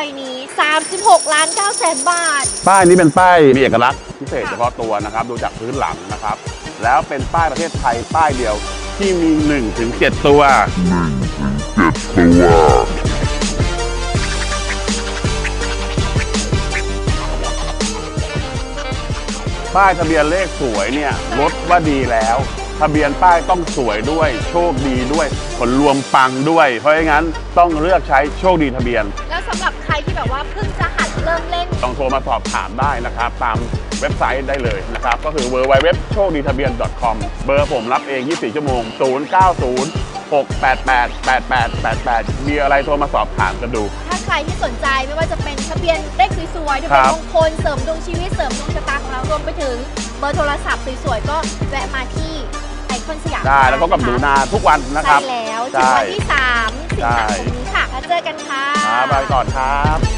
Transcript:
ใบนี้ 36 ล้าน9แสนบาท ป้ายนี้เป็นป้ายมีเอกลักษณ์พิเศษเฉพาะตัวนะครับ ดูจากพื้นหลังนะครับ แล้วเป็นป้ายประเทศไทยป้ายเดียวที่มี1ถึง7ตัว ป้ายทะเบียนเลขสวยเนี่ยรถว่าดีแล้ว ทะเบียนป้ายต้องสวยด้วย โชคดีด้วย ผลรวมปังด้วย เพราะงั้นต้องเลือกใช้โชคดีทะเบียน แล้วสำหรับใครที่แบบว่าเพิ่งจะหัดเริ่มเล่น ต้องโทรมาสอบถามได้นะครับ ตามเว็บไซต์ได้เลยนะครับ ก็คือ w w w โชคดีทะเบียน .com เบอร์ผมรับเอง 24 ชั่วโมง 090 688 8888 มีอะไรโทรมาสอบถามกันดู ถ้าใครที่สนใจไม่ว่าจะเป็นทะเบียนเลขสวยๆทะครัเบียนบมงคลเสริมดวงชีวิตเสริมดวงชะตาของเรารวมไปถึงเบอร์โทรศัพท์สวยๆก็แวะมาที่ไอ คอนสยามได้แล้วก็กับหนูนาทุกวันนะครับ ใช่แล้วใช่ถึงวันที่3สิงหาคมนี้ค่ะแล้วเจอกันค่ะ ครับไปก่อนครับ